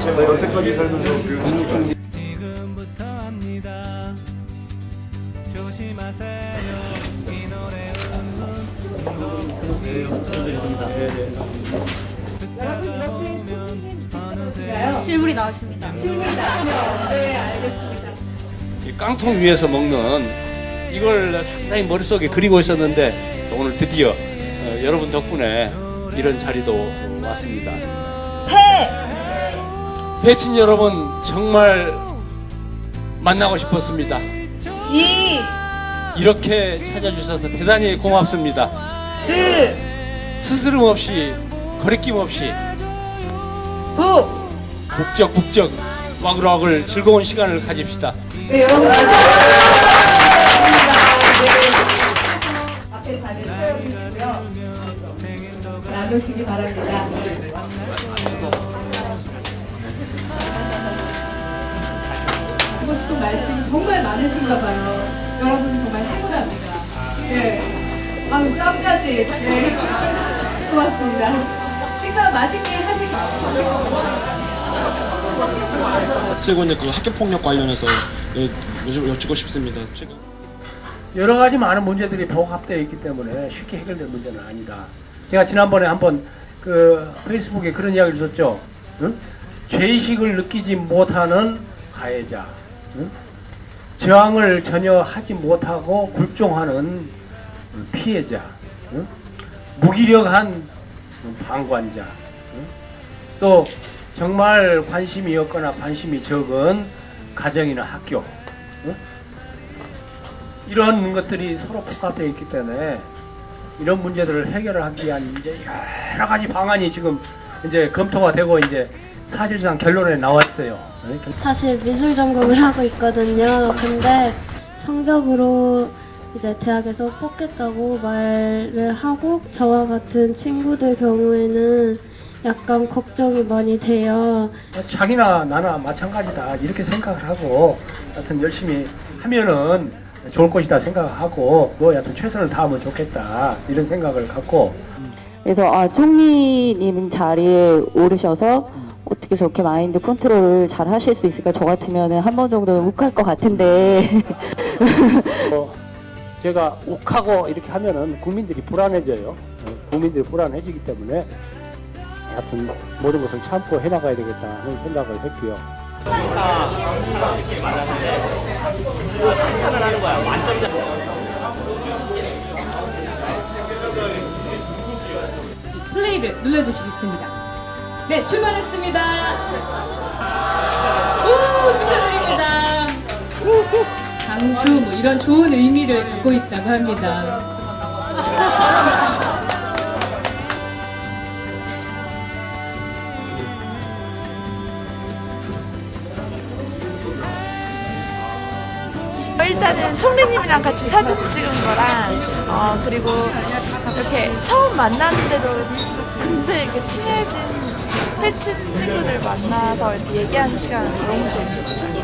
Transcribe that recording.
제가 여태까지 살면서 그 지금부터 합니다. 조심하세요. 이 노래 실물이 나오십니다. 이 깡통 위에서 먹는 이걸 상당히 머릿속에 그리고 있었는데 오늘 드디어 어, 여러분 덕분에 이런 자리도 왔습니다. 배친 여러분 정말 만나고 싶었습니다. 이, 이렇게 찾아주셔서 대단히 고맙습니다. 그, 스스럼 없이 거리낌 없이 부. 북적북적 와글와글 즐거운 시간을 가집시다. 네, 여러분. 자리에 세워주시고요. 나누시기 바랍니다. 하고 싶은 말씀이 정말 많으신가 봐요. 여러분 정말 행운합니다. 네. 아, 땀까지. 네. 고맙습니다. 식사 맛있게 하시고. 이제 그 학교 폭력 관련해서 여쭙고 싶습니다. 최근 여러 가지 많은 문제들이 복합되어 있기 때문에 쉽게 해결될 문제는 아니다. 제가 지난번에 한번 그 페이스북에 그런 이야기를 썼죠. 응? 죄의식을 느끼지 못하는 가해자, 응? 저항을 전혀 하지 못하고 굴종하는 피해자, 응? 무기력한 방관자, 응? 또 정말 관심이 없거나 관심이 적은 가정이나 학교, 응? 이런 것들이 서로 복합되어 있기 때문에 이런 문제들을 해결을 하기 위한 이제 여러 가지 방안이 지금 이제 검토가 되고 이제 사실상 결론에 나와 있어요. 네, 결- 사실 미술 전공을 하고 있거든요. 근데 성적으로 이제 대학에서 뽑겠다고 말을 하고 저와 같은 친구들 경우에는 약간 걱정이 많이 돼요. 자기나 나나 마찬가지다 이렇게 생각을 하고 하여튼 열심히 하면은 좋을 것이다 생각하고 뭐 여하튼 최선을 다하면 좋겠다 이런 생각을 갖고 그래서 아 총리님 자리에 오르셔서 어떻게 저렇게 마인드 컨트롤을 잘 하실 수 있을까? 저 같으면 한 번 정도는 욱할 것 같은데 어, 제가 욱하고 이렇게 하면은 국민들이 불안해져요. 어, 국민들이 불안해지기 때문에 하여튼 모든 것을 참고 해나가야 되겠다 하는 생각을 했고요. 플레이를 눌러주시겠습니다. 네, 출발했습니다. 오, 축하드립니다. 강수, 뭐 이런 좋은 의미를 갖고 있다고 합니다. 일단은 총리님이랑 같이 사진 찍은 거랑 어 그리고 이렇게 처음 만났는데도 금세 이렇게 친해진 패친 친구들 만나서 이렇게 얘기하는 시간 너무 재밌었어요.